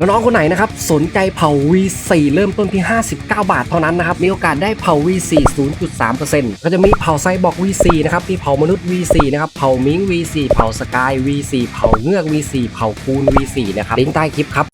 น้องๆคนไหนนะครับสนใจเผา V4 เริ่มต้นที่ 59 บาทเท่านั้นนะครับมีโอกาสได้เผา V4 0.3%ก็จะมีเผาไซบอร์ก V4 นะครับมีเผามนุษย์ V4 นะครับเผามิง V4 เผาสกาย V4 เผาเงือก V4 เผาคูน V4 นะครับลิงก์ใต้คลิปครับ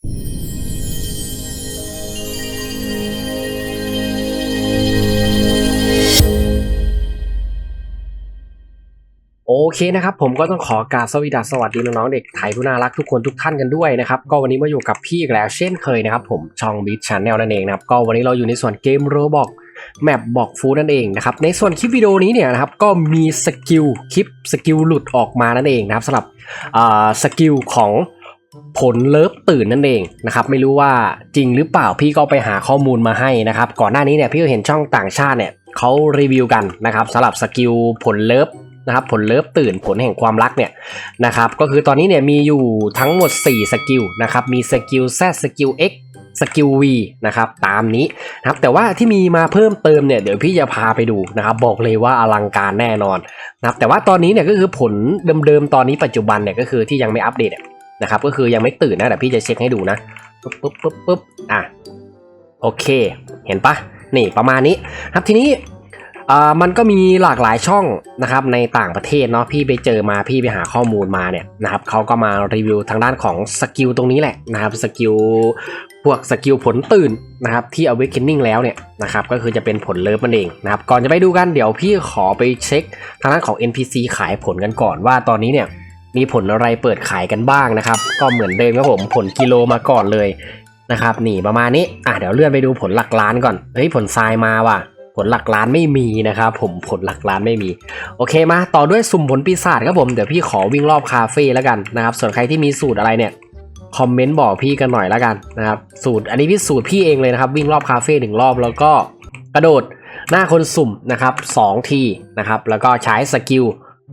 เคนะครับผมก็ต้องขอกราบสวัสดีสวัสดีน้องๆเด็กไทยผู้น่ารักทุกคนทุกท่านกันด้วยนะครับก็วันนี้มาอยู่กับพี่อีกแล้วเช่นเคยนะครับผมช่องบิทช n แนลนั่นเองนะครับก็วันนี้เราอยู่ในส่วนเกมโรบอกแมปบอกฟูนั่นเองนะครับในส่วนคลิปวิดีโอนี้เนี่ยนะครับก็มีสกิลคลิปสกิลหลุดออกมานั่นเองนะครับสำหรับสกิลของผลเลิฟตื่นนั่นเองนะครับไม่รู้ว่าจริงหรือเปล่าพี่ก็ไปหาข้อมูลมาให้นะครับก่อนหน้านี้เนี่ยพี่ก็เห็นช่องต่างชาติเนี่ยเขารีวิวกันนะครับสำหรับสกิลผลเลิฟ นะครับผลเลิฟตื่นผลแห่งความรักเนี่ยนะครับก็คือตอนนี้เนี่ยมีอยู่ทั้งหมด 4 สกิลนะครับมีสกิล Z สกิล X สกิล V นะครับตามนี้นะครับแต่ว่าที่มีมาเพิ่มเติมเนี่ยเดี๋ยวพี่จะพาไปดูนะครับบอกเลยว่าอลังการแน่นอนนะครับแต่ว่าตอนนี้เนี่ยก็คือผลเดิมๆตอนนี้ปัจจุบันเนี่ยก็คือที่ยังไม่อัปเดตเนี่ยนะครับก็คือยังไม่ตื่นนะแต่พี่จะเช็คให้ดูนะปุ๊บปุ๊บปุ๊บปุ๊บอะโอเค เห็นปะนี่ประมาณนี้ครับทีนี้ อ่ามันก็มีหลากหลายช่องนะครับในต่างประเทศเนาะพี่ไปเจอมาพี่ไปหาข้อมูลมาเนี่ยนะครับเขาก็มารีวิวทางด้านของสกิลตรงนี้แหละนะครับสกิลพวกสกิลผลตื่นนะครับที่ awakening แล้วเนี่ยนะครับก็คือจะเป็นผลเลิฟมันเองนะครับก่อนจะไปดูกันเดี๋ยวพี่ขอไปเช็คทางด้านของ NPC ขายผลกันก่อนว่าตอนนี้เนี่ยมีผลอะไรเปิดขายกันบ้างนะครับ ก็เหมือนเดิมครับผมผลกิโลมาก่อนเลยนะครับนี่ประมาณนี้อะเดี๋ยวเลื่อนไปดูผลหลักล้านก่อนเฮ้ยผลทรายมาว่ะ ผลหลักล้านไม่มีนะครับผมผลหลักล้านไม่มี โอเคมาต่อด้วยสุ่มผลปีศาจครับผมเดี๋ยวพี่ขอวิ่งรอบคาเฟ่แล้วกันนะครับส่วนใครที่มีสูตรอะไรเนี่ยคอมเมนต์บอกพี่กันหน่อยแล้วกันนะครับสูตรอันนี้พี่สูตรพี่เองเลยนะครับ วิ่งรอบคาเฟ่หนึ่งรอบแล้วก็กระโดดหน้าคนสุ่มนะครับสองทีนะครับแล้วก็ใช้สกิล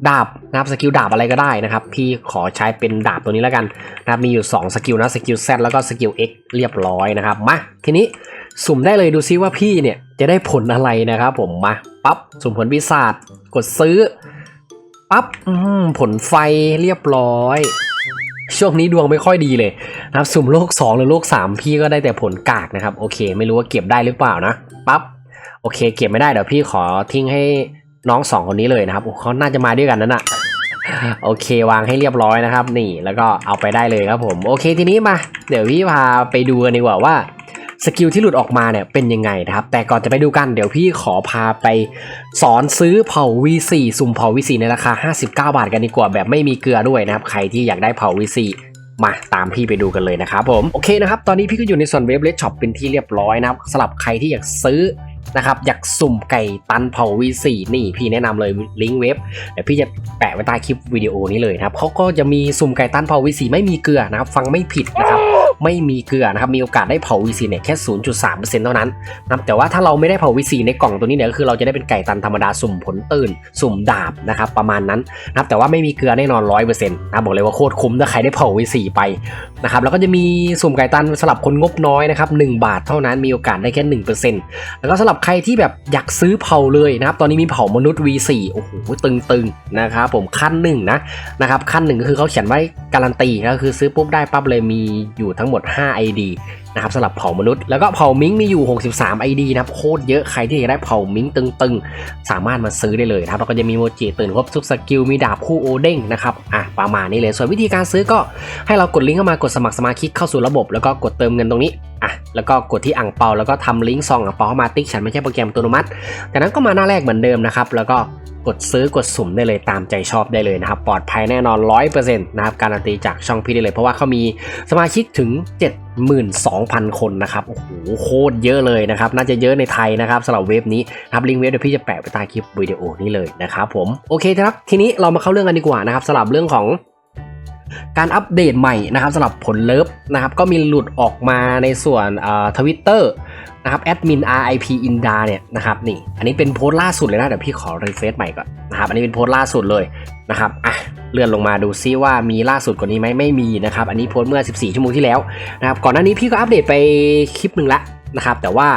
ดาบนะครับสกิลดาบอะไรก็ได้นะครับ พี่ขอใช้เป็นดาบตัวนี้แล้วกันนะครับมีอยู่ 2 สกิลนะสกิล Z แล้วก็สกิล X เรียบร้อยนะครับมาทีนี้ สุ่มได้เลยดูซิว่าพี่เนี่ยจะได้ผลอะไรนะครับผมมาปั๊บสุ่มผลปีศาจกดซื้อปั๊บผลไฟเรียบร้อย ช่วงนี้ดวงไม่ค่อยดีเลยนะครับสุ่มโลก 2 หรือโลก 3 พี่ก็ได้แต่ผลกากนะครับ โอเค ไม่รู้ว่าเก็บได้หรือเปล่านะปั๊บโอเค เก็บไม่ได้เดี๋ยวพี่ขอทิ้งให้น้องสองคนนี้เลยนะครับโอ้เขาน่าจะมาด้วยกันนั่นน่ะโอเควางให้เรียบร้อยนะครับ นี่แล้วก็เอาไปได้เลยครับผม โอเคทีนี้มา เดี๋ยวพี่พาไปดูกันดีกว่าว่า สกิลที่หลุดออกมาเนี่ยเป็นยังไงนะครับ แต่ก่อนจะไปดูกันเดี๋ยวพี่ขอพาไปสอนซื้อเผา V4 สุ่มเผา V4 ในราคา 59 บาทกันดีกว่าแบบไม่มีเกลือด้วยนะครับ ใครที่อยากได้เผา V4 มาตามพี่ไปดูกันเลยนะครับผมโอเคนะครับ ตอนนี้พี่ก็อยู่ในส่วนเว็บเลสช็อปเป็นที่เรียบร้อยนะครับสำหรับใครที่อยากซื้อนะครับอยากสุ่มไก่ตันเผา V4 นี่พี่แนะนำเลยลิงก์เว็บเดี๋ยวพี่จะแปะไว้ใต้คลิปวิดีโอนี้เลยนะครับเขาก็จะมีสุ่มไก่ตันเผา V4 ไม่มีเกลือนะครับ ฟังไม่ผิดนะครับ ไม่มีเกลือนะครับมีโอกาสได้เผา V4 เนี่ยแค่ 0.3%เท่านั้นนะแต่ว่าถ้าเราไม่ได้เผา V4 ในกล่องตัวนี้เนี่ยก็คือเราจะได้เป็นไก่ตันธรรมดาสุ่มผลตื่น สุ่มดาบนะครับประมาณนั้นนะครับแต่ว่าไม่มีเกลือแน่นอน 100%นะครับบอกเลยว่าโคตรคุ้มถ้าใครได้เผา V4 ไปนะครับแล้วก็จะมีสุ่มไก่ตันสำหรับคนงบน้อยนะครับ1บาทเท่านั้นมีโอกาสได้แค่ 1%แล้วก็สำหรับใครที่แบบอยากซื้อเผาเลยนะครับตอนนี้มีเผามนุษย์ V4 โอ้โหตึงๆนะครับผมขั้นหนึ่งนะนะครับขั้นหนึ่งก็คือเขาเขียนไว้การันตีก็คือซื้อปุ๊บได้ปั๊บเลยมีอยู่ทั้งหมด 5 ID นะครับสำหรับเผ่ามนุษย์ แล้วก็เผ่ามิงมีอยู่ 63 ID นะครับโคตรเยอะใครที่อยากได้เผ่ามิงตึงๆ สามารถมาซื้อได้เลยนะครับแล้วก็จะมีโมจิตื่นครบทุกสกิลมีดาบคู่โอเด้งนะครับอะประมาณนี้เลยส่วนวิธีการซื้อก็ให้เรากดลิงก์เข้ามากดสมัครสมาชิกเข้าสู่ระบบ แล้วก็กดเติมเงินตรงนี้อะแล้วก็กดที่อ่างเปาแล้วก็ทำลิงก์ซองอ่างเปาเข้ามาติ๊กฉันไม่ใช่โปรแกรมอัตโนมัติจากนั้นก็มาหน้าแรกเหมือนเดิมนะครับแล้วก็ ดซื้อกดสุ่มได้เลยตามใจชอบได้เลยนะครับ ปลอดภัยแน่นอน 100%นะครับ การันตีจากช่องพี่ได้เลย เพราะว่าเขามีสมาชิกถึง 72,000 คนนะครับ โอ้โห โคตรเยอะเลยนะครับ น่าจะเยอะในไทยนะครับสำหรับเว็บนี้นะครับลิงก์เว็บเดี๋ยวพี่จะแปะไว้ใต้คลิปวิดีโอนี้เลยนะครับผม โอเคครับ ทีนี้เรามาเข้าเรื่องกันดีกว่านะครับสำหรับเรื่องของ การอัปเดตใหม่นะครับสำหรับผลเลิฟนะครับก็มีหลุดออกมาในส่วนทวิตเตอร์นะครับแอดมิน RIP อินดาเนี่ยนะครับนี่อันนี้เป็นโพสต์ล่าสุดเลยนะเดี๋ยวพี่ขอรีเฟซใหม่ก่อนนะครับอันนี้เป็นโพสต์ล่าสุดเลยนะครับอะเลื่อนลงมาดูซิว่ามีล่าสุดกว่านี้ไหมไม่มีนะครับอันนี้โพสต์เมื่อ 14 ชั่วโมงที่แล้วนะครับก่อนหน้านี้พี่ก็อัปเดตไปคลิปหนึ่งละนะครับแต่ว่า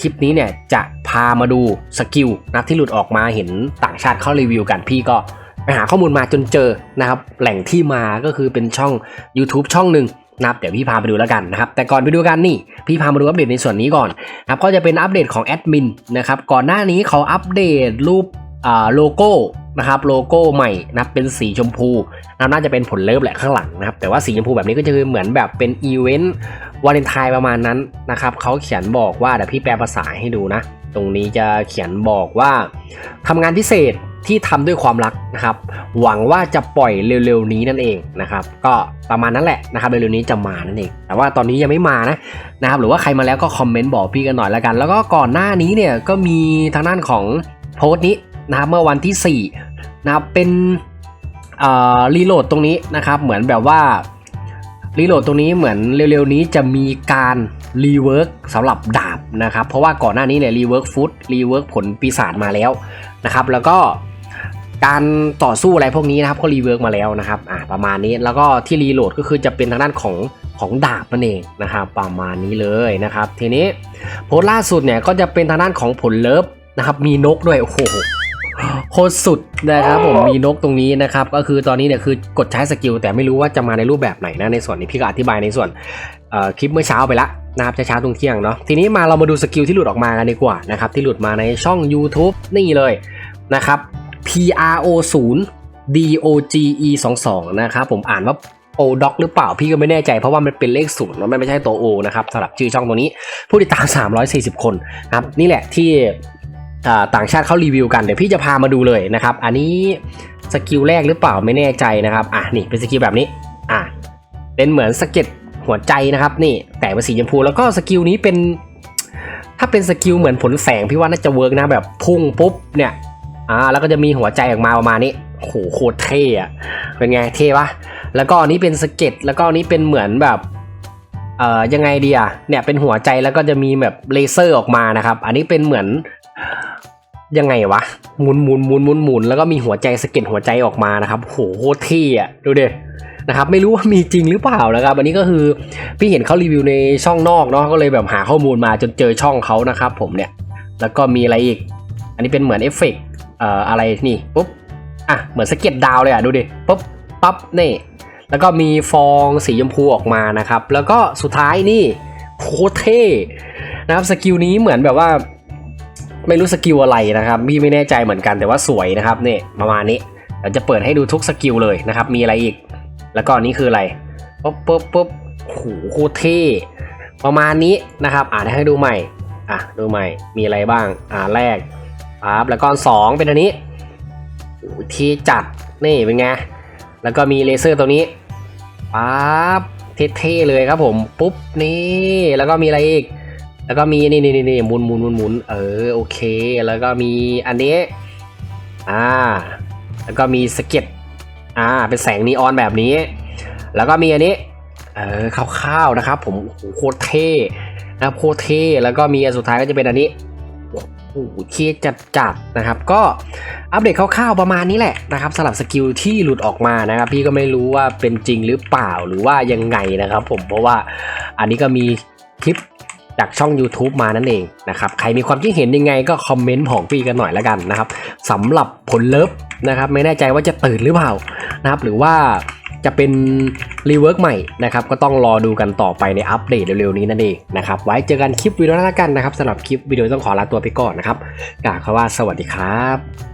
คลิปนี้เนี่ยจะพามาดูสกิลนะครับที่หลุดออกมาเห็นต่างชาติเข้ารีวิวกันพี่ก็ หาข้อมูลมาจนเจอนะครับ แหล่งที่มาก็คือเป็นช่อง YouTube ช่องหนึ่งนะครับเดี๋ยวพี่พาไปดูแล้วกันนะครับ แต่ก่อนไปดูกันนี่ พี่พามาดูอัปเดตในส่วนนี้ก่อนนะครับก็จะเป็นอัปเดตของแอดมินนะครับ ก่อนหน้านี้เขาอัปเดตรูปอ่าโลโก้นะครับโลโก้ใหม่นะเป็นสีชมพูนะน่าจะเป็นผลเลิฟแหละข้างหลังนะครับ แต่ว่าสีชมพูแบบนี้ก็จะเหมือนแบบเป็นอีเวนต์วาเลนไทน์ประมาณนั้นนะครับเขาเขียนบอกว่าเดี๋ยวพี่แปลภาษาให้ดูนะ ตรงนี้จะเขียนบอกว่าทำงานพิเศษ ที่ทำด้วยความรักนะครับ หวังว่าจะปล่อยเร็วๆนี้นั่นเองนะครับ ก็ประมาณนั้นแหละนะครับเร็วๆนี้จะมานั่นเอง แต่ว่าตอนนี้ยังไม่มานะนะครับ หรือว่าใครมาแล้วก็คอมเมนต์บอกพี่กันหน่อยล้วกัน แล้วก็ก่อนหน้านี้เนี่ยก็มีทางด้านของโพสต์นี้นะครับเมื่อวันที่4นะครับเป็นรีโหลดตรงนี้นะครับ เหมือนแบบว่ารีโหลดตรงนี้เหมือนเร็วๆนี้จะมีการรีเวิร์กสำหรับดาบนะครับ เพราะว่าก่อนหน้านี้เนี่ยรีเวิร์กฟุตรีเวิร์กผลปีศาจมาแล้วนะครับ แล้วก็ การต่อสู้อะไรพวกนี้นะครับก็รีเวิร์กมาแล้วนะครับอ่าประมาณนี้แล้วก็ที่รีโหลดก็คือจะเป็นทางด้านของของดาบนั่นเองนะครับประมาณนี้เลยนะครับทีนี้โพสต์ล่าสุดเนี่ยก็จะเป็นทางด้านของผลเลิฟนะครับมีนกด้วยโอ้โหโคตรสุดนะครับผมมีนกตรงนี้นะครับก็คือตอนนี้เนี่ยคือกดใช้สกิลแต่ไม่รู้ว่าจะมาในรูปแบบไหนนะในส่วนนี้พี่ก็อธิบายในส่วนคลิปเมื่อเช้าไปละนะครับเช้าๆตรงเที่ยงเนาะทีนี้มาเรามาดูสกิลที่หลุดออกมากันดีกว่านะครับที่หลุดมาในช่อง YouTube นี่เลยนะครับ PRO 0 DOGE 22นะครับผมอ่านว่าโอด็อกหรือเปล่าพี่ก็ไม่แน่ใจเพราะว่ามันเป็นเลขศูนย์มันไม่ใช่ตัว O นะครับสำหรับชื่อช่องตัวนี้ ผู้ติดตาม 340 คนนะครับนี่แหละที่ต่างชาติเขารีวิวกันเดี๋ยวพี่จะพามาดูเลยนะครับ อันนี้สกิลแรกหรือเปล่าไม่แน่ใจนะครับอะนี่เป็นสกิลแบบนี้อะเป็นเหมือนสเก็ดหัวใจนะครับนี่แต่เป็นสีชมพูแล้วก็สกิลนี้เป็น ถ้าเป็นสกิลเหมือนผลแสงพี่ว่าน่าจะเวิร์กนะแบบพุ่งปุ๊บเนี่ย อ่าแล้วก็จะมีหัวใจออกมาประมาณนี้โหโคตรเท่อะเป็นไงเท่ปะแล้วก็อันนี้เป็นสเก็ดแล้วก็อันนี้เป็นเหมือนแบบเอ่อยังไงดีอะเนี่ยเป็นหัวใจแล้วก็จะมีแบบเลเซอร์ออกมานะครับ อันนี้เป็นเหมือนยังไงวะหมุนหมุนหมุนหมุนหมุนแล้วก็มีหัวใจสเก็ดหัวใจออกมานะครับโหโคตรเท่อะดูเดินะครับไม่รู้ว่ามีจริงหรือเปล่านะครับ อันนี้ก็คือพี่เห็นเขารีวิวในช่องนอกเนาะก็เลยแบบหาข้อมูลมาจนเจอช่องเขานะครับผมเนี่ยแล้วก็มีอะไรอีก อันนี้เป็นเหมือนเอฟเฟกต์ เอ่ออะไรนี่ปุ๊บอะเหมือนสะเก็ดดาวเลยอะดูดิปุ๊บปั๊บนี่แล้วก็มีฟองสีชมพูออกมานะครับ แล้วก็สุดท้ายนี่โคเท่นะครับสกิลนี้เหมือนแบบว่า ไม่รู้สกิลอะไรนะครับพี่ไม่แน่ใจเหมือนกันแต่ว่าสวยนะครับนี่ประมาณนี้เดี๋ยวจะเปิดให้ดูทุกสกิลเลยนะครับ มีอะไรอีก แล้วก็นนี้คืออะไรปุ๊บปุ๊บปุ๊บโหโคเท่ประมาณนี้นะครับ อ่านให้ดูใหม่ อะดูใหม่มีอะไรบ้าง อ่าแรก ปั๊บแล้วก็อันสองเป็นอันนี้โอ้โหเท่จัดนี่เป็นไงแล้วก็มีเลเซอร์ตัวนี้ปั๊บเท่ๆเลยครับผมปุ๊บนี่แล้วก็มีอะไรอีก แล้วก็มีนี่นี่นี่หมุนหมุนหมุนหมุนเออโอเค แล้วก็มีอันนี้อ่าแล้วก็มีสเก็ตอ่าเป็นแสงนีออนแบบนี้ แล้วก็มีอันนี้เออคร่าวๆนะครับ ผมโหโคตรเท่นะโคตรเท่แล้วก็มีอันสุดท้ายก็จะเป็นอันนี้ โอ้โหเท่จัดๆนะครับ ก็อัปเดตคร่าวๆประมาณนี้แหละนะครับสำหรับสกิลที่หลุดออกมานะครับ พี่ก็ไม่รู้ว่าเป็นจริงหรือเปล่าหรือว่ายังไงนะครับ ผมเพราะว่าอันนี้ก็มีคลิปจากช่อง YouTube มานั่นเองนะครับใครมีความคิดเห็นยังไงก็คอมเมนต์ของพี่กันหน่อยแล้วกันนะครับสำหรับผลเลิฟนะครับ ไม่แน่ใจว่าจะตื่นหรือเปล่านะครับ หรือว่าจะเป็น รีเวิร์กใหม่นะครับก็ต้องรอดูกันต่อไปในอัปเดตเร็วๆนี้นั่นเองนะครับไว้เจอกันคลิปวิดีโอหน้ากันนะครับสำหรับคลิปวิดีโอต้องขอลาตัวไปก่อนนะครับกล่าวคำว่าสวัสดีครับ